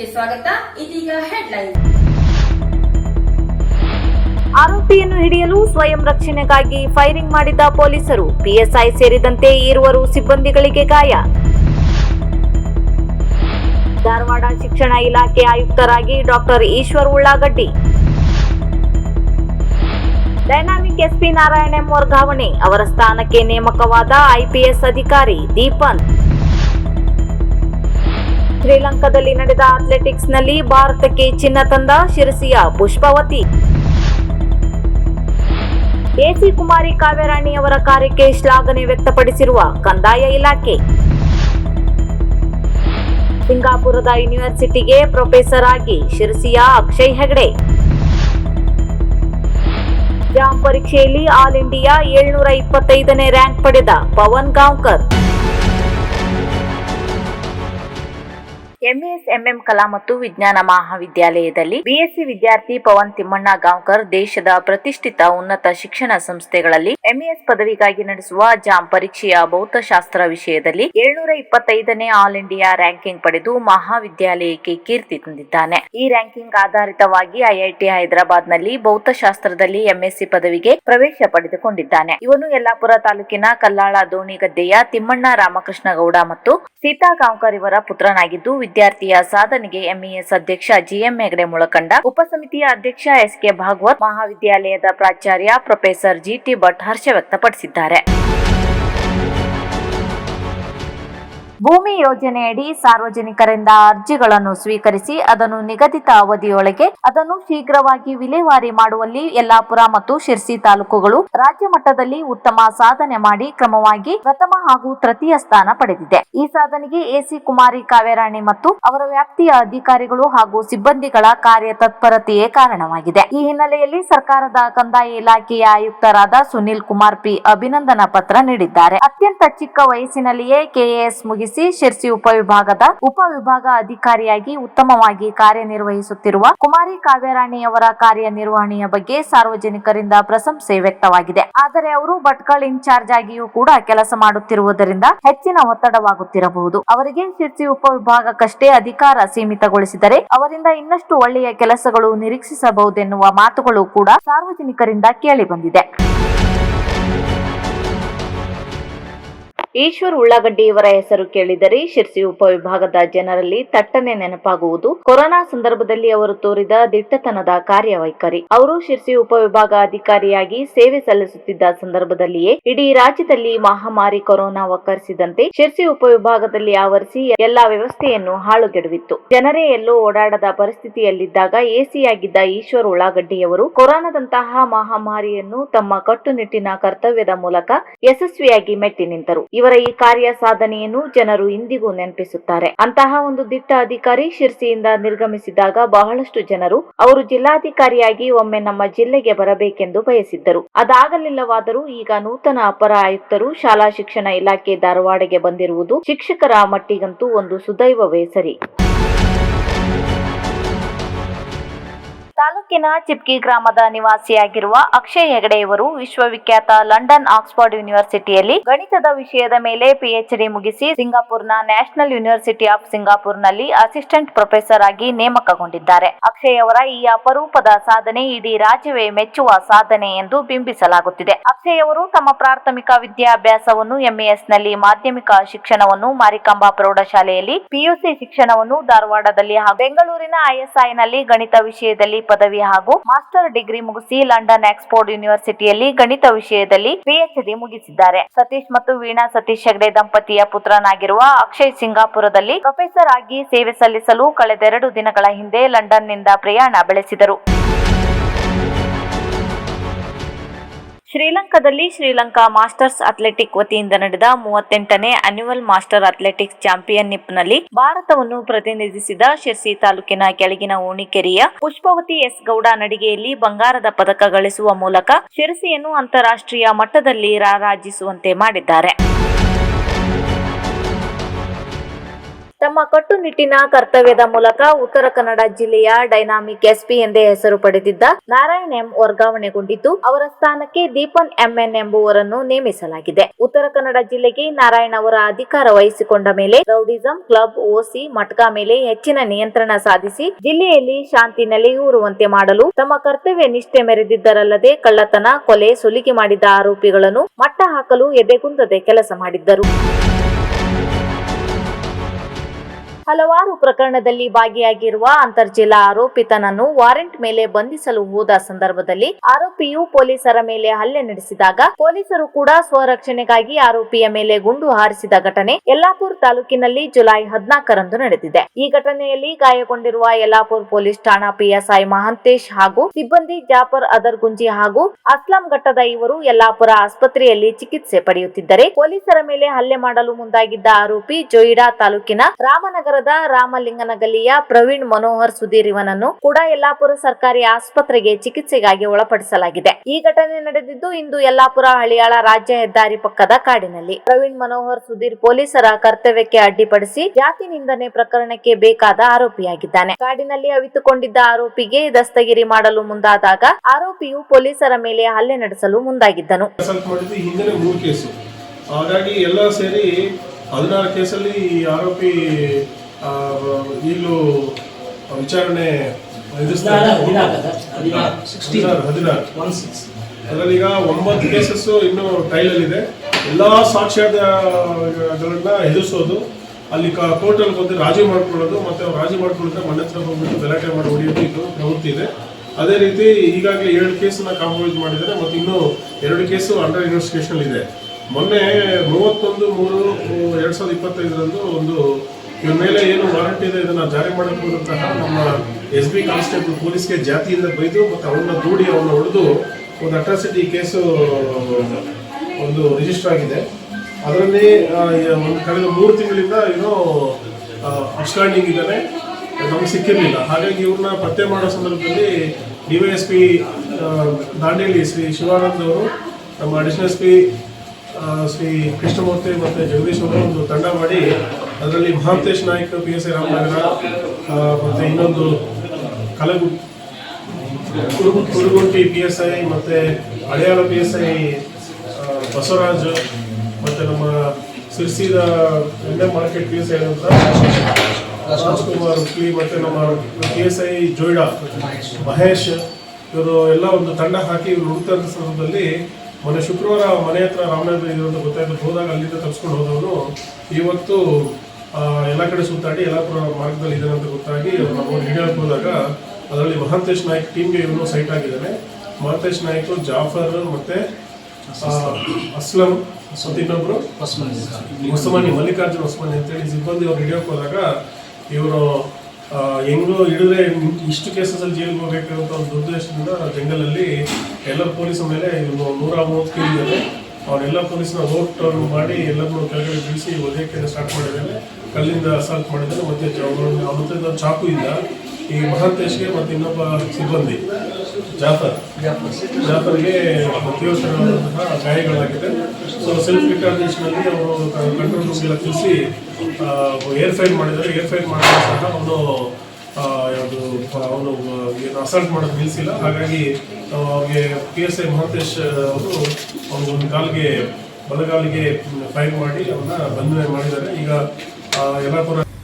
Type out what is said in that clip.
ನ್ಯೂಸ್ಗೆ ಸ್ವಾಗತ. ಇದೀಗ ಹೆಡ್ಲೈನ್. ಆರೋಪಿಯನ್ನು ಹಿಡಿಯಲು ಸ್ವಯಂ ರಕ್ಷಣೆಗಾಗಿ ಫೈರಿಂಗ್ ಮಾಡಿದ ಪೊಲೀಸರು, ಪಿಎಸ್ಐ ಸೇರಿದಂತೆ ಇರುವರು ಸಿಬ್ಬಂದಿಗಳಿಗೆ ಗಾಯ. ಧಾರವಾಡ ಶಿಕ್ಷಣ ಇಲಾಖೆ ಆಯುಕ್ತರಾಗಿ ಡಾಕ್ಟರ್ ಈಶ್ವರ್ ಉಳ್ಳಾಗಡ್ಡಿ. ಡೈನಾಮಿಕ್ ಎಸ್ಪಿ ನಾರಾಯಣ ವರ್ಗಾವಣೆ, ಅವರ ಸ್ಥಾನಕ್ಕೆ ನೇಮಕವಾದ ಐಪಿಎಸ್ ಅಧಿಕಾರಿ ದೀಪನ್. ಶ್ರೀಲಂಕಾದಲ್ಲಿ ನಡೆದ ಅಥ್ಲೆಟಿಕ್ಸ್ನಲ್ಲಿ ಭಾರತಕ್ಕೆ ಚಿನ್ನ ತಂದ ಶಿರಸಿಯ ಪುಷ್ಪವತಿ. ಎಸಿ ಕುಮಾರಿ ಕಾವ್ಯರಾಣಿ ಅವರ ಕಾರ್ಯಕ್ಕೆ ಶ್ಲಾಘನೆ ವ್ಯಕ್ತಪಡಿಸಿರುವ ಕಂದಾಯ ಇಲಾಖೆ. ಸಿಂಗಾಪುರದ ಯೂನಿವರ್ಸಿಟಿಗೆ ಪ್ರೊಫೆಸರ್ ಆಗಿ ಶಿರಸಿಯ ಅಕ್ಷಯ್ ಹೆಗಡೆ. ಜಾಮ್ ಪರೀಕ್ಷೆಯಲ್ಲಿ ಆಲ್ ಇಂಡಿಯಾ ಏಳ್ನೂರ ಇಪ್ಪತ್ತೈದನೇ ರ್ಯಾಂಕ್ ಪಡೆದ ಪವನ್ ಗಾಂವ್ಕರ್. ಎಂಎಸ್ ಎಂಎಂ ಕಲಾ ಮತ್ತು ವಿಜ್ಞಾನ ಮಹಾವಿದ್ಯಾಲಯದಲ್ಲಿ ಬಿಎಸ್ಸಿ ವಿದ್ಯಾರ್ಥಿ ಪವನ್ ತಿಮ್ಮಣ್ಣ ಗಾಂವ್ಕರ್ ದೇಶದ ಪ್ರತಿಷ್ಠಿತ ಉನ್ನತ ಶಿಕ್ಷಣ ಸಂಸ್ಥೆಗಳಲ್ಲಿ ಎಂಎಸ್ ಪದವಿಗಾಗಿ ನಡೆಸುವ ಜಾಮ್ ಪರೀಕ್ಷೆಯ ಭೌತಶಾಸ್ತ್ರ ವಿಷಯದಲ್ಲಿ ಏಳ್ನೂರ ಇಪ್ಪತ್ತೈದನೇ ಆಲ್ ಇಂಡಿಯಾ ರ್ಯಾಂಕಿಂಗ್ ಪಡೆದು ಮಹಾವಿದ್ಯಾಲಯಕ್ಕೆ ಕೀರ್ತಿ ತಂದಿದ್ದಾನೆ. ಈ ರ್ಯಾಂಕಿಂಗ್ ಆಧಾರಿತವಾಗಿ ಐಐಟಿ ಹೈದರಾಬಾದ್ನಲ್ಲಿ ಭೌತಶಾಸ್ತ್ರದಲ್ಲಿ ಎಂಎಸ್ಸಿ ಪದವಿಗೆ ಪ್ರವೇಶ ಪಡೆದುಕೊಂಡಿದ್ದಾನೆ. ಇವನು ಯಲ್ಲಾಪುರ ತಾಲೂಕಿನ ಕಲ್ಲಾಳ ದೋಣಿಗದ್ದೆಯ ತಿಮ್ಮಣ್ಣ ರಾಮಕೃಷ್ಣ ಗೌಡ ಮತ್ತು ಸೀತಾ ಗಾಂವ್ಕರ್ ಇವರ ಪುತ್ರನಾಗಿದ್ದು ವಿದ್ಯಾರ್ಥಿಯ ಸಾಧನೆಗೆ ಎಂಇಎಸ್ ಅಧ್ಯಕ್ಷ ಜಿಎಂ ಹೆಗಡೆ ಮುಳಕಂಡ. ಉಪಸಮಿತಿಯ ಅಧ್ಯಕ್ಷ ಎಸ್ಕೆ ಭಾಗವತ್ ಮಹಾವಿದ್ಯಾಲಯದ ಪ್ರಾಚಾರ್ಯ ಪ್ರೊಫೆಸರ್ ಜಿಟಿ ಭಟ್ ಹರ್ಷ ವ್ಯಕ್ತಪಡಿಸಿದ್ದಾರೆ. ಭೂಮಿ ಯೋಜನೆಯಡಿ ಸಾರ್ವಜನಿಕರಿಂದ ಅರ್ಜಿಗಳನ್ನು ಸ್ವೀಕರಿಸಿ ಅದನ್ನು ನಿಗದಿತ ಅವಧಿಯೊಳಗೆ ಅದನ್ನು ಶೀಘ್ರವಾಗಿ ವಿಲೇವಾರಿ ಮಾಡುವಲ್ಲಿ ಯಲ್ಲಾಪುರ ಮತ್ತು ಶಿರ್ಸಿ ತಾಲೂಕುಗಳು ರಾಜ್ಯ ಮಟ್ಟದಲ್ಲಿ ಉತ್ತಮ ಸಾಧನೆ ಮಾಡಿ ಕ್ರಮವಾಗಿ ಪ್ರಥಮ ಹಾಗೂ ತೃತೀಯ ಸ್ಥಾನ ಪಡೆದಿದೆ. ಈ ಸಾಧನೆಗೆ ಎಸಿ ಕುಮಾರಿ ಕಾವೇರಾಣಿ ಮತ್ತು ಅವರ ವ್ಯಾಪ್ತಿಯ ಅಧಿಕಾರಿಗಳು ಹಾಗೂ ಸಿಬ್ಬಂದಿಗಳ ಕಾರ್ಯ ತತ್ಪರತೆಯೇ ಕಾರಣವಾಗಿದೆ. ಈ ಹಿನ್ನೆಲೆಯಲ್ಲಿ ಸರ್ಕಾರದ ಕಂದಾಯ ಇಲಾಖೆಯ ಆಯುಕ್ತರಾದ ಸುನಿಲ್ ಕುಮಾರ್ ಪಿ ಅಭಿನಂದನಾ ಪತ್ರ ನೀಡಿದ್ದಾರೆ. ಅತ್ಯಂತ ಚಿಕ್ಕ ವಯಸ್ಸಿನಲ್ಲಿಯೇ ಕೆಎಎಸ್ ಮುಗಿಸಿ ಶಿರ್ಸಿ ಉಪವಿಭಾಗದ ಉಪವಿಭಾಗ ಅಧಿಕಾರಿಯಾಗಿ ಉತ್ತಮವಾಗಿ ಕಾರ್ಯನಿರ್ವಹಿಸುತ್ತಿರುವ ಕುಮಾರಿ ಕಾವೇರಾಣಿ ಅವರ ಕಾರ್ಯನಿರ್ವಹಣೆಯ ಬಗ್ಗೆ ಸಾರ್ವಜನಿಕರಿಂದ ಪ್ರಶಂಸೆ ವ್ಯಕ್ತವಾಗಿದೆ. ಆದರೆ ಅವರು ಭಟ್ಕಳ ಇನ್ಚಾರ್ಜ್ ಆಗಿಯೂ ಕೂಡ ಕೆಲಸ ಮಾಡುತ್ತಿರುವುದರಿಂದ ಹೆಚ್ಚಿನ ಒತ್ತಡವಾಗುತ್ತಿರಬಹುದು. ಅವರಿಗೆ ಶಿರ್ಸಿ ಉಪವಿಭಾಗಕ್ಕಷ್ಟೇ ಅಧಿಕಾರ ಸೀಮಿತಗೊಳಿಸಿದರೆ ಅವರಿಂದ ಇನ್ನಷ್ಟು ಒಳ್ಳೆಯ ಕೆಲಸಗಳು ನಿರೀಕ್ಷಿಸಬಹುದೆನ್ನುವ ಮಾತುಗಳು ಕೂಡ ಸಾರ್ವಜನಿಕರಿಂದ ಕೇಳಿ ಈಶ್ವರ್ ಉಳ್ಳಾಗಡ್ಡಿಯವರ ಹೆಸರು ಕೇಳಿದರೆ ಶಿರ್ಸಿ ಉಪವಿಭಾಗದ ಜನರಲ್ಲಿ ತಟ್ಟನೆ ನೆನಪಾಗುವುದು. ಕೊರೋನಾ ಸಂದರ್ಭದಲ್ಲಿ ಅವರು ತೋರಿದ ದಿಟ್ಟತನದ ಕಾರ್ಯವೈಖರಿ ಅವರು ಶಿರ್ಸಿ ಉಪವಿಭಾಗ ಅಧಿಕಾರಿಯಾಗಿ ಸೇವೆ ಸಲ್ಲಿಸುತ್ತಿದ್ದ ಸಂದರ್ಭದಲ್ಲಿಯೇ ಇಡೀ ರಾಜ್ಯದಲ್ಲಿ ಮಹಾಮಾರಿ ಕೊರೋನಾ ಒಕ್ಕರಿಸಿದಂತೆ ಶಿರ್ಸಿ ಉಪವಿಭಾಗದಲ್ಲಿ ಆವರಿಸಿ ಎಲ್ಲಾ ವ್ಯವಸ್ಥೆಯನ್ನು ಹಾಳುಗೆಡವಿತ್ತು. ಜನರೇ ಎಲ್ಲೋ ಓಡಾಡದ ಪರಿಸ್ಥಿತಿಯಲ್ಲಿದ್ದಾಗ ಎಸಿಯಾಗಿದ್ದ ಈಶ್ವರ್ ಉಳ್ಳಾಗಡ್ಡಿಯವರು ಕೊರೋನಾದಂತಹ ಮಹಾಮಾರಿಯನ್ನು ತಮ್ಮ ಕಟ್ಟುನಿಟ್ಟಿನ ಕರ್ತವ್ಯದ ಮೂಲಕ ಯಶಸ್ವಿಯಾಗಿ ಮೆಟ್ಟಿ ನಿಂತರು. ಇವರ ಈ ಕಾರ್ಯ ಸಾಧನೆಯನ್ನು ಜನರು ಇಂದಿಗೂ ನೆನಪಿಸುತ್ತಾರೆ. ಅಂತಹ ಒಂದು ದಿಟ್ಟ ಅಧಿಕಾರಿ ಶಿರ್ಸಿಯಿಂದ ನಿರ್ಗಮಿಸಿದಾಗ ಬಹಳಷ್ಟು ಜನರು ಅವರು ಜಿಲ್ಲಾಧಿಕಾರಿಯಾಗಿ ಒಮ್ಮೆ ನಮ್ಮ ಜಿಲ್ಲೆಗೆ ಬರಬೇಕೆಂದು ಬಯಸಿದ್ದರು. ಅದಾಗಲಿಲ್ಲವಾದರೂ ಈಗ ನೂತನ ಅಪರ ಆಯುಕ್ತರು ಶಾಲಾ ಶಿಕ್ಷಣ ಇಲಾಖೆ ಧಾರವಾಡಗೆ ಬಂದಿರುವುದು ಶಿಕ್ಷಕರ ಮಟ್ಟಿಗಂತೂ ಒಂದು ಸುದೈವವೇ ಸರಿ. ತಾಲೂಕಿನ ಚಿಪ್ಕಿ ಗ್ರಾಮದ ನಿವಾಸಿಯಾಗಿರುವ ಅಕ್ಷಯ್ ಹೆಗಡೆಯವರು ವಿಶ್ವವಿಖ್ಯಾತ ಲಂಡನ್, ಆಕ್ಸ್ಫರ್ಡ್ ಯೂನಿವರ್ಸಿಟಿಯಲ್ಲಿ ಗಣಿತದ ವಿಷಯದ ಮೇಲೆ ಪಿಎಚ್ಡಿ ಮುಗಿಸಿ ಸಿಂಗಾಪುರ್ನ ನ್ಯಾಷನಲ್ ಯೂನಿವರ್ಸಿಟಿ ಆಫ್ ಸಿಂಗಾಪುರ್ನಲ್ಲಿ ಅಸಿಸ್ಟೆಂಟ್ ಪ್ರೊಫೆಸರ್ ಆಗಿ ನೇಮಕಗೊಂಡಿದ್ದಾರೆ. ಅಕ್ಷಯ್ ಅವರ ಈ ಅಪರೂಪದ ಸಾಧನೆ ಇಡೀ ರಾಜ್ಯವೇ ಮೆಚ್ಚುವ ಸಾಧನೆ ಎಂದು ಬಿಂಬಿಸಲಾಗುತ್ತಿದೆ. ಅಕ್ಷಯ್ ಅವರು ತಮ್ಮ ಪ್ರಾಥಮಿಕ ವಿದ್ಯಾಭ್ಯಾಸವನ್ನು ಎಂಇಎಸ್ನಲ್ಲಿ ಮಾಧ್ಯಮಿಕ ಶಿಕ್ಷಣವನ್ನು ಮಾರಿಕಾಂಬಾ ಪ್ರೌಢಶಾಲೆಯಲ್ಲಿ ಪಿಯುಸಿ ಶಿಕ್ಷಣವನ್ನು ಧಾರವಾಡದಲ್ಲಿ ಹಾಗೂ ಬೆಂಗಳೂರಿನ ಐಎಸ್ಐನಲ್ಲಿ ಗಣಿತ ವಿಷಯದಲ್ಲಿ ಪದವಿ ಹಾಗೂ ಮಾಸ್ಟರ್ ಡಿಗ್ರಿ ಮುಗಿಸಿ ಲಂಡನ್ ಆಕ್ಸ್ಫೋರ್ಡ್ ಯೂನಿವರ್ಸಿಟಿಯಲ್ಲಿ ಗಣಿತ ವಿಷಯದಲ್ಲಿ ಪಿಎಚ್ಡಿ ಮುಗಿಸಿದ್ದಾರೆ. ಸತೀಶ್ ಮತ್ತು ವೀಣಾ ಸತೀಶ್ ಹೆಗ್ಡೆ ದಂಪತಿಯ ಪುತ್ರನಾಗಿರುವ ಅಕ್ಷಯ್ ಸಿಂಗಾಪುರದಲ್ಲಿ ಪ್ರೊಫೆಸರ್ ಆಗಿ ಸೇವೆ ಸಲ್ಲಿಸಲು ಕಳೆದೆರಡು ದಿನಗಳ ಹಿಂದೆ ಲಂಡನ್ನಿಂದ ಪ್ರಯಾಣ ಬೆಳೆಸಿದರು. ಶ್ರೀಲಂಕಾದಲ್ಲಿ ಶ್ರೀಲಂಕಾ ಮಾಸ್ಟರ್ಸ್ ಅಥ್ಲೆಟಿಕ್ ವತಿಯಿಂದ ನಡೆದ ಮೂವತ್ತೆಂಟನೇ ಅನ್ಯುವಲ್ ಮಾಸ್ಟರ್ ಅಥ್ಲೆಟಿಕ್ಸ್ ಚಾಂಪಿಯನ್ಶಿಪ್ನಲ್ಲಿ ಭಾರತವನ್ನು ಪ್ರತಿನಿಧಿಸಿದ ಶಿರ್ಸಿ ತಾಲೂಕಿನ ಕೆಳಗಿನ ಓಣಿಕೆರೆಯ ಪುಷ್ಪವತಿ ಎಸ್ ಗೌಡ ನಡಿಗೆಯಲ್ಲಿ ಬಂಗಾರದ ಪದಕ ಗಳಿಸುವ ಮೂಲಕ ಶಿರಸಿಯನ್ನು ಅಂತಾರಾಷ್ಟ್ರೀಯ ಮಟ್ಟದಲ್ಲಿ ರಾರಾಜಿಸುವಂತೆ ಮಾಡಿದ್ದಾರೆ. ತಮ್ಮ ಕಟ್ಟುನಿಟ್ಟಿನ ಕರ್ತವ್ಯದ ಮೂಲಕ ಉತ್ತರ ಕನ್ನಡ ಜಿಲ್ಲೆಯ ಡೈನಾಮಿಕ್ ಎಸ್ಪಿ ಎಂದೇ ಹೆಸರು ಪಡೆದಿದ್ದ ನಾರಾಯಣ್ ಎಂ ವರ್ಗಾವಣೆಗೊಂಡಿದ್ದು, ಅವರ ಸ್ಥಾನಕ್ಕೆ ದೀಪನ್ ಎಂಎನ್ ಎಂಬುವರನ್ನು ನೇಮಿಸಲಾಗಿದೆ. ಉತ್ತರ ಕನ್ನಡ ಜಿಲ್ಲೆಗೆ ನಾರಾಯಣ್ ಅವರ ಅಧಿಕಾರ ವಹಿಸಿಕೊಂಡ ಮೇಲೆ ರೌಡಿಸಂ ಕ್ಲಬ್ ಓಸಿ ಮಟ್ಕಾ ಮೇಲೆ ಹೆಚ್ಚಿನ ನಿಯಂತ್ರಣ ಸಾಧಿಸಿ, ಜಿಲ್ಲೆಯಲ್ಲಿ ಶಾಂತಿ ನೆಲೆಯೂರುವಂತೆ ಮಾಡಲು ತಮ್ಮ ಕರ್ತವ್ಯ ನಿಷ್ಠೆ ಮೆರೆದಿದ್ದರಲ್ಲದೆ ಕಳ್ಳತನ, ಕೊಲೆ, ಸುಲಿಗೆ ಮಾಡಿದ ಆರೋಪಿಗಳನ್ನು ಮಟ್ಟ ಹಾಕಲು ಎದೆಗುಂದದೆ ಕೆಲಸ ಮಾಡಿದ್ದರು. ಹಲವಾರು ಪ್ರಕರಣದಲ್ಲಿ ಭಾಗಿಯಾಗಿರುವ ಅಂತರ್ಜಿಲ್ಲಾ ಆರೋಪಿತನನ್ನು ವಾರೆಂಟ್ ಮೇಲೆ ಬಂಧಿಸಲು ಹೋದ ಸಂದರ್ಭದಲ್ಲಿ ಆರೋಪಿಯು ಪೊಲೀಸರ ಮೇಲೆ ಹಲ್ಲೆ ನಡೆಸಿದಾಗ ಪೊಲೀಸರು ಕೂಡ ಸ್ವರಕ್ಷಣೆಗಾಗಿ ಆರೋಪಿಯ ಮೇಲೆ ಗುಂಡು ಹಾರಿಸಿದ ಘಟನೆ ಯಲ್ಲಾಪುರ್ ತಾಲೂಕಿನಲ್ಲಿ ಜುಲೈ ಹದಿನಾಲ್ಕರಂದು ನಡೆದಿದೆ. ಈ ಘಟನೆಯಲ್ಲಿ ಗಾಯಗೊಂಡಿರುವ ಯಲ್ಲಾಪುರ್ ಪೊಲೀಸ್ ಠಾಣಾ ಪಿಎಸ್ಐ ಮಹಂತೇಶ್ ಹಾಗೂ ಸಿಬ್ಬಂದಿ ಜಾಫರ್ ಅದರ್ಗುಂಜಿ ಹಾಗೂ ಅಸ್ಲಾಂ ಘಟ್ಟದ ಇವರು ಯಲ್ಲಾಪುರ ಆಸ್ಪತ್ರೆಯಲ್ಲಿ ಚಿಕಿತ್ಸೆ ಪಡೆಯುತ್ತಿದ್ದರೆ ಪೊಲೀಸರ ಮೇಲೆ ಹಲ್ಲೆ ಮಾಡಲು ಮುಂದಾಗಿದ್ದ ಆರೋಪಿ ಜೊಯಿಡಾ ತಾಲೂಕಿನ ರಾಮನಗರದ ರಾಮಲಿಂಗನಗಲ್ಲಿಯ ಪ್ರವೀಣ್ ಮನೋಹರ್ ಸುಧೀರ್ ಇವನನ್ನು ಕೂಡ ಯಲ್ಲಾಪುರ ಸರ್ಕಾರಿ ಆಸ್ಪತ್ರೆಗೆ ಚಿಕಿತ್ಸೆಗಾಗಿ ಒಳಪಡಿಸಲಾಗಿದೆ. ಈ ಘಟನೆ ನಡೆದಿದ್ದು ಇಂದು ಯಲ್ಲಾಪುರ ಹಳಿಯಾಳ ರಾಜ್ಯ ಹೆದ್ದಾರಿ ಪಕ್ಕದ ಕಾಡಿನಲ್ಲಿ. ಪ್ರವೀಣ್ ಮನೋಹರ್ ಸುಧೀರ್ ಪೊಲೀಸರ ಕರ್ತವ್ಯಕ್ಕೆ ಅಡ್ಡಿಪಡಿಸಿ ಜಾತಿ ನಿಂದನೆ ಪ್ರಕರಣಕ್ಕೆ ಬೇಕಾದ ಆರೋಪಿಯಾಗಿದ್ದಾನೆ. ಕಾಡಿನಲ್ಲಿ ಅವಿತುಕೊಂಡಿದ್ದ ಆರೋಪಿಗೆ ದಸ್ತಗಿರಿ ಮಾಡಲು ಮುಂದಾದಾಗ ಆರೋಪಿಯು ಪೊಲೀಸರ ಮೇಲೆ ಹಲ್ಲೆ ನಡೆಸಲು ಮುಂದಾಗಿದ್ದನು. ಹಾಗಾಗಿ ಎಲ್ಲ ಸೇರಿ ಹದಿನಾರು ಕೇಸಲ್ಲಿ ಈ ಆರೋಪಿ ಈಗಲೂ ವಿಚಾರಣೆ. ಹದಿನಾರು ಅದರಲ್ಲಿ ಈಗ ಒಂಬತ್ತು ಕೇಸಸ್ಸು ಇನ್ನೂ ಟ್ರೈಲಲ್ಲಿದೆ ಎಲ್ಲ ಸಾಕ್ಷ್ಯಾಧಾರಗಳನ್ನ ಎದುರಿಸೋದು ಅಲ್ಲಿ ಕೋರ್ಟಲ್ಲಿ ಬಂದು ರಾಜಿ ಮಾಡ್ಕೊಳ್ಳೋದು ಮತ್ತೆ ಅವ್ರು ರಾಜಿ ಮಾಡ್ಕೊಳ್ಳೋದ್ರೆ ಮನೆ ಹತ್ರ ಬಂದ್ಬಿಟ್ಟು ಗಲಾಟೆ ಮಾಡಿ ಹೊಡೆಯೋದು ಇದು ಪ್ರವೃತ್ತಿ ಇದೆ. ಅದೇ ರೀತಿ ಈಗಾಗಲೇ ಎರಡು ಕೇಸನ್ನ ಕಾಂಪ್ರಮೈಸ್ ಮಾಡಿದ್ದಾರೆ ಮತ್ತು ಇನ್ನೂ ಎರಡು ಕೇಸು ಅಂಡರ್ ಇನ್ವೆಸ್ಟಿಗೇಷನ್ ಇದೆ. ಮೊನ್ನೆ ಮೂವತ್ತೊಂದು ಮೂರು ಎರಡು ಸಾವಿರದ ಇಪ್ಪತ್ತೈದರಂದು ಒಂದು ಇವ್ರ ಮೇಲೆ ಏನು ವಾರಂಟ್ ಇದೆ ಇದನ್ನ ಜಾರಿ ಮಾಡಬಹುದಂತಹ ನಮ್ಮ ಎಸ್ ಬಿ ಕಾನ್ಸ್ಟೇಬಲ್ ಪೊಲೀಸ್ಗೆ ಜಾತಿಯಿಂದ ಬೈದು ಮತ್ತು ಅವನ್ನ ದೂಡಿ ಅವನ್ನ ಹೊಡೆದು ಒಂದು ಅಟ್ರಾಸಿಟಿ ಕೇಸು ಒಂದು ರಿಜಿಸ್ಟರ್ ಆಗಿದೆ. ಅದರಲ್ಲಿ ಒಂದು ಕಳೆದ ಮೂರು ತಿಂಗಳಿಂದ ಏನೋ ಅಪ್ಸ್ಟ್ಯಾಂಡಿಂಗ್ ಇದ್ದಾನೆ. ನಮ್ಗೆ ಸಿಕ್ಕಿರಲಿಲ್ಲ. ಹಾಗಾಗಿ ಇವ್ರನ್ನ ಪತ್ತೆ ಮಾಡೋ ಸಂದರ್ಭದಲ್ಲಿ D Y S P Dandeli Shri Shivanand ಅವರು, ನಮ್ಮ additional S P Shri Krishnamurthy ಮತ್ತು ಜಗದೀಶ್ ಅವರು ಒಂದು ತಂಡ ಮಾಡಿ ಅದರಲ್ಲಿ Mahantesh Naik B S I Ramanagara ಮತ್ತು ಇನ್ನೊಂದು ಕಲಗು ಕುರುಗು ಕುರುಗುಂಟಿ ಪಿ ಎಸ್ ಐ ಮತ್ತು Haliyal P S I Basavaraj ಮತ್ತು ನಮ್ಮ ಸಿರ್ಸಿದ ಎಣ್ಣೆ ಮಾರ್ಕೆಟ್ ಪಿ ಎಸ್ ಐ ಅಂತ ರಾಜ್ಕುಮಾರ್ ಉಕ್ಲಿ ಮತ್ತು ನಮ್ಮ P S I Joida Mahesh, ಇವರು ಎಲ್ಲ ಒಂದು ತಂಡ ಹಾಕಿ ಇವರು ಹುಡುಕ್ತಾ ಸಂದರ್ಭದಲ್ಲಿ ಮೊನ್ನೆ ಶುಕ್ರವಾರ ಮನೆ ಹತ್ರ ರಾಮನಗರ ಇದೆ ಅಂತ ಗೊತ್ತಾಯ್ತು. ಹೋದಾಗ ಅಲ್ಲಿಂದ ತಪ್ಸ್ಕೊಂಡು ಹೋದವನು. ಇವತ್ತು ಎಲ್ಲ ಕಡೆ ಸುತ್ತಾಡಿ ಯಲ್ಲಾಪುರ ಮಾರ್ಗದಲ್ಲಿ ಇದ್ದಾನೆ ಅಂತ ಗೊತ್ತಾಗಿ ಅವ್ರು ನಾವು ಹಿಡಿಯೋಕೆ ಹೋದಾಗ ಅದರಲ್ಲಿ ಮಹಾಂತೇಶ್ ನಾಯ್ಕ್ ಟೀಮ್ಗೆ ಇವನು ಸೈಟ್ ಆಗಿದ್ದಾನೆ ಮಹಾಂತೇಶ್ ನಾಯ್ಕು ಜಾಫರ್ ಮತ್ತೆ ಅಸ್ಲಂ ಮತ್ತು ಇನ್ನೊಬ್ರು. ಹೊಸಮನಿ ಮಲ್ಲಿಕಾರ್ಜುನ್ ಹೊಸಮನಿ ಅಂತೇಳಿ ಸಿಬ್ಬಂದಿ ಅವ್ರು ಹಿಡಿಯೋಕ್ಕೆ ಹೋದಾಗ ಇವರು ಹೆಂಗೋ ಹಿಡಿದ್ರೆ ಇಷ್ಟು ಕೇಸಲ್ಲಿ ಜೈಲಿಗೆ ಹೋಗಬೇಕಂತ ಒಂದು ಉದ್ದೇಶದಿಂದ ಜಂಗಲಲ್ಲಿ ಎಲ್ಲ ಪೊಲೀಸ್ ಮೇಲೆ ಇವನು ನೂರ ಮೂವತ್ತು ಕೆ ಅವರೆಲ್ಲ ಪೊಲೀಸ್ನ ಓಟ್ ಮಾಡಿ ಎಲ್ಲರನ್ನೂ ಕೆಳಗಡೆ ಬೀಳಿಸಿ ಒದೆಯಕ್ಕೆ ಸ್ಟಾರ್ಟ್ ಮಾಡಿದ್ದಾನೆ ಕಲ್ಲಿಂದ ಅಸಾಲ್ಟ್ ಮಾಡಿದ್ದಾನೆ ಮತ್ತು ಅವನ ಅವನ ಚಾಕು ಇಲ್ಲ. ಈ ಮಹಂತೇಶ್ಗೆ ಮತ್ತು ಇನ್ನೊಬ್ಬ ಸಿಬ್ಬಂದಿ, ಜಾಫರ್. ಜಾಫರ್ಗೆ ತೀವ್ರತರವಾದಂತಹ ಗಾಯಗಳಾಗಿದೆ ಸೊ ಸೆಲ್ಫ್ ರಿಟಾರ್ಡೇಷನಲ್ಲಿ ಅವರು ಕಂಟ್ರೋಲ್ ರೂಮ್ಗೆಲ್ಲ ತಿಳಿಸಿ ಏರ್ ಫೈರ್ ಮಾಡಿದ್ದಾರೆ. ಏರ್ ಫೈಲ್ ಮಾಡಿದ ಸಹ ಅವನು ಯಾವುದು, ಅವನು ಏನು ಅಸಲ್ಟ್ ಮಾಡೋದು ನಿಲ್ಲಿಸಿಲ್ಲ. ಹಾಗಾಗಿ ಅವ್ರಿಗೆ ಪಿ ಎಸ್ ಐ ಮಹಂತೇಶ್ ಅವರು ಒಂದು ಕಾಲಿಗೆ, ಬಲಗಾಲಿಗೆ ಫೈರ್ ಮಾಡಿ ಅವನ್ನ ಬಂಧನೆ ಮಾಡಿದ್ದಾರೆ. ಈಗ ಎಲ್ಲ ಯಲ್ಲಾಪುರ